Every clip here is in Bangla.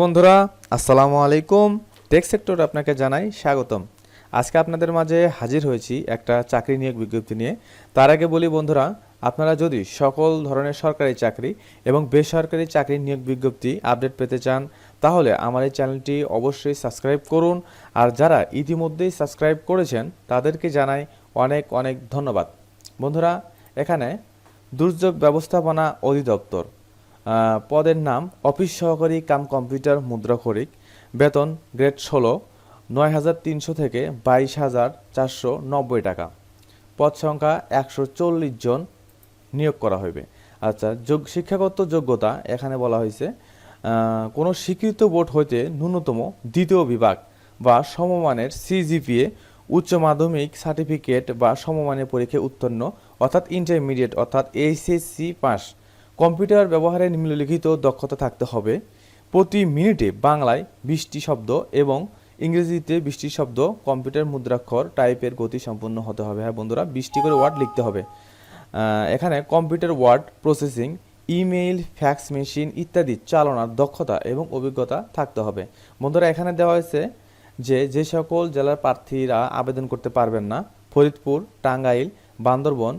বন্ধুরা, আসসালামু আলাইকুম। টেক সেক্টর আপনাকে জানাই স্বাগতম। আজকে আপনাদের মাঝে হাজির হয়েছি একটা চাকরি নিয়োগ বিজ্ঞপ্তি নিয়ে। তার আগে বলি বন্ধুরা, আপনারা যদি সকল ধরনের সরকারি চাকরি এবং বেসরকারি চাকরি নিয়োগ বিজ্ঞপ্তি আপডেট পেতে চান, তাহলে আমার এই চ্যানেলটি অবশ্যই সাবস্ক্রাইব করুন। আর যারা ইতিমধ্যেই সাবস্ক্রাইব করেছেন, তাদেরকে জানাই অনেক অনেক ধন্যবাদ। বন্ধুরা, এখানে দুর্যোগ ব্যবস্থাপনা অধিদপ্তর পদের নাম অফিস সহকারী কাম কম্পিউটার মুদ্রাক্ষরিক বেতন গ্রেড ষোলো, নয় হাজার তিনশো থেকে বাইশ হাজার চারশো নব্বই টাকা। পদ সংখ্যা একশো চল্লিশ জন নিয়োগ করা হইবে। আচ্ছা যোগ শিক্ষাগত যোগ্যতা এখানে বলা হয়েছে কোনো স্বীকৃত বোর্ড হইতে ন্যূনতম দ্বিতীয় বিভাগ বা সমমানের সিজিপিএ উচ্চ মাধ্যমিক সার্টিফিকেট বা সমমানের পরীক্ষায় উত্তীর্ণ, অর্থাৎ ইন্টারমিডিয়েট অর্থাৎ এইচএসসি পাস। কম্পিউটার ব্যবহারে নিম্নলিখিত দক্ষতা থাকতে হবে। প্রতি মিনিটে বাংলায় বিশটি শব্দ এবং ইংরেজিতে বিশটি শব্দ কম্পিউটার মুদ্রাক্ষর টাইপের গতি সম্পন্ন হতে হবে। হ্যাঁ বন্ধুরা, বিশটি করে ওয়ার্ড লিখতে হবে। এখানে computer word processing, email, fax machine ইত্যাদি চালনার দক্ষতা এবং অভিজ্ঞতা থাকতে হবে। বন্ধুরা, এখানে দেওয়া হয়েছে যে যে সকল জেলার প্রার্থীরা আবেদন করতে পারবেন না। ফরিদপুর, টাঙ্গাইল, বান্দরবন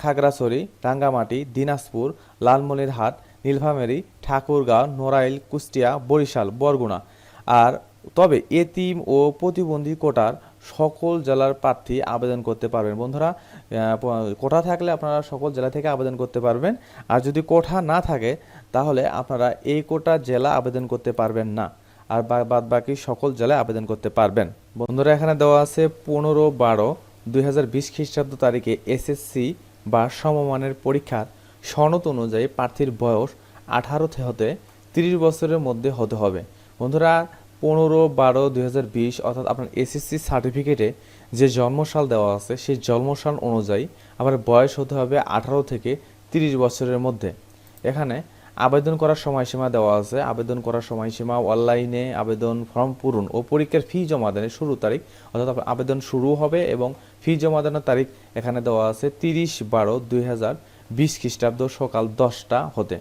খাগড়াছড়ি, রাঙ্গামাটি, দিনাজপুর, লালমনিরহাট, নীলফামারী, ঠাকুরগাঁও, নড়াইল, কুষ্টিয়া, বরিশাল, বরগুনা। আর তবে এতিম ও প্রতিবন্ধী কোটার সকল জেলার প্রার্থী আবেদন করতে পারবেন। বন্ধুরা কোটা থাকলে আপনারা সকল জেলা থেকে আবেদন করতে পারবেন। আর যদি কোঠা না থাকে, তাহলে আপনারা এই কোটা জেলা আবেদন করতে পারবেন না। আর বাদ বাকি সকল জেলায় আবেদন করতে পারবেন। বন্ধুরা, এখানে দেওয়া আছে পনেরো বারো দুই হাজার বিশ খ্রিস্টাব্দ তারিখে এসএসসি বা সমমানের পরীক্ষার সনদ অনুযায়ী প্রার্থীর বয়স আঠারো হতে তিরিশ বছরের মধ্যে হতে হবে। বন্ধুরা, পনেরো, বারো, দুই অর্থাৎ আপনার এসএসসি সার্টিফিকেটে যে জন্মসাল দেওয়া আছে, সেই জন্মসাল অনুযায়ী আবার বয়স হতে হবে আঠারো থেকে তিরিশ বছরের মধ্যে। এখানে আবেদন করার সময়সীমা দেওয়া আছে। আবেদন করার সময়সীমা অনলাইনে আবেদন ফর্ম পূরণ ও পরীক্ষার ফি জমা দানের শুরু তারিখ অর্থাৎ আবেদন শুরু হবে এবং ফি জমা দানের তারিখ এখানে দেওয়া আছে তিরিশ বারো দুই হাজার বিশ খ্রিস্টাব্দ সকাল দশটা হতে।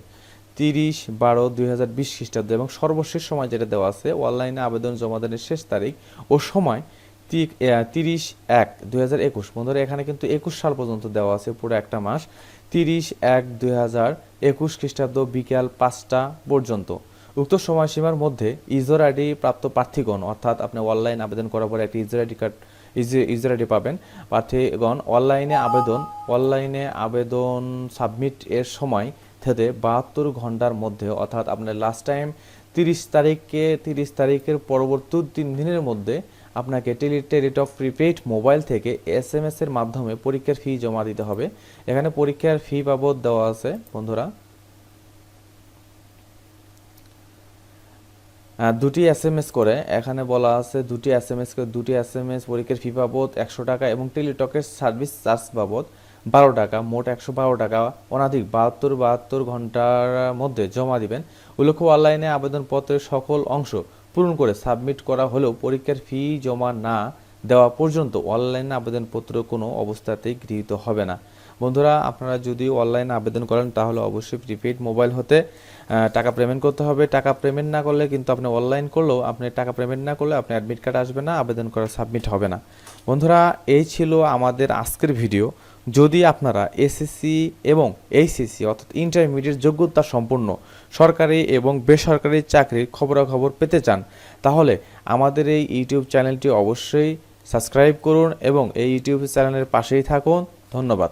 তিরিশ বারো দুই হাজার বিশ খ্রিস্টাব্দ এবং সর্বশেষ সময় যেটা দেওয়া আছে, অনলাইনে আবেদন জমা দানের শেষ তারিখ ও সময় তিরিশ, এক, দুই হাজার একুশ। বন্ধুরা, এখানে কিন্তু একুশ সাল পর্যন্ত দেওয়া আছে পুরো একটা মাস। তিরিশ, এক, দুই হাজার একুশ খ্রিস্টাব্দ বিকাল পাঁচটা পর্যন্ত। উক্ত সময়সীমার মধ্যে ইউজার আইডি প্রাপ্ত প্রার্থীগণ, অর্থাৎ আপনি অনলাইন আবেদন করার পরে একটি user ID card user ID পাবেন। প্রার্থীগণ অনলাইনে আবেদন অনলাইনে আবেদন সাবমিট এর সময় থেকে বাহাত্তর ঘণ্টার মধ্যে, অর্থাৎ আপনার লাস্ট টাইম তিরিশ তারিখে তিরিশ তারিখের পরবর্তী তিন দিনের মধ্যে আপনাকে টেলিটেরিট অফ প্রিপেইড মোবাইল থেকে এস এম এর মাধ্যমে পরীক্ষার ফি জমা দিতে হবে। এখানে পরীক্ষার ফি বাবদ দেওয়া আছে, বন্ধুরা। দুটি এস এম এস করে, এখানে বলা আছে দুটি এস এম এস করে, দুটি এস এম এস পরীক্ষার ফি বাবদ একশো টাকা এবং টেলিটকের সার্ভিস চার্জ বাবদ বারো টাকা, মোট একশো বারো টাকা। অনাধিক বাহাত্তর বাহাত্তর ঘণ্টার মধ্যে জমা দিবেন। উল্লেখ্য, অনলাইনে আবেদনপত্রের সকল অংশ পূরণ করে সাবমিট করা হলেও পরীক্ষার ফি জমা না দেওয়া পর্যন্ত অনলাইনে আবেদনপত্র কোনো অবস্থাতেই গৃহীত হবে না। বন্ধুরা, আপনারা যদি অনলাইনে আবেদন করেন তাহলে অবশ্যই প্রিপেড মোবাইল হতে টাকা পেমেন্ট করতে হবে। টাকা পেমেন্ট না করলে কিন্তু আপনি অনলাইন করলেও আপনি টাকা পেমেন্ট না করলে আপনি অ্যাডমিট কার্ড আসবে না, আবেদন করা সাবমিট হবে না। বন্ধুরা, এই ছিল আমাদের আজকের ভিডিও। যদি আপনারা এসএসসি এবং এইচএসসি অর্থাৎ ইন্টারমিডিয়েট যোগ্যতা সম্পূর্ণ সরকারি এবং বেসরকারি চাকরির খবরাখবর পেতে চান, তাহলে আমাদের এই ইউটিউব চ্যানেলটি অবশ্যই সাবস্ক্রাইব করুন এবং এই ইউটিউব চ্যানেলের পাশেই থাকুন। ধন্যবাদ।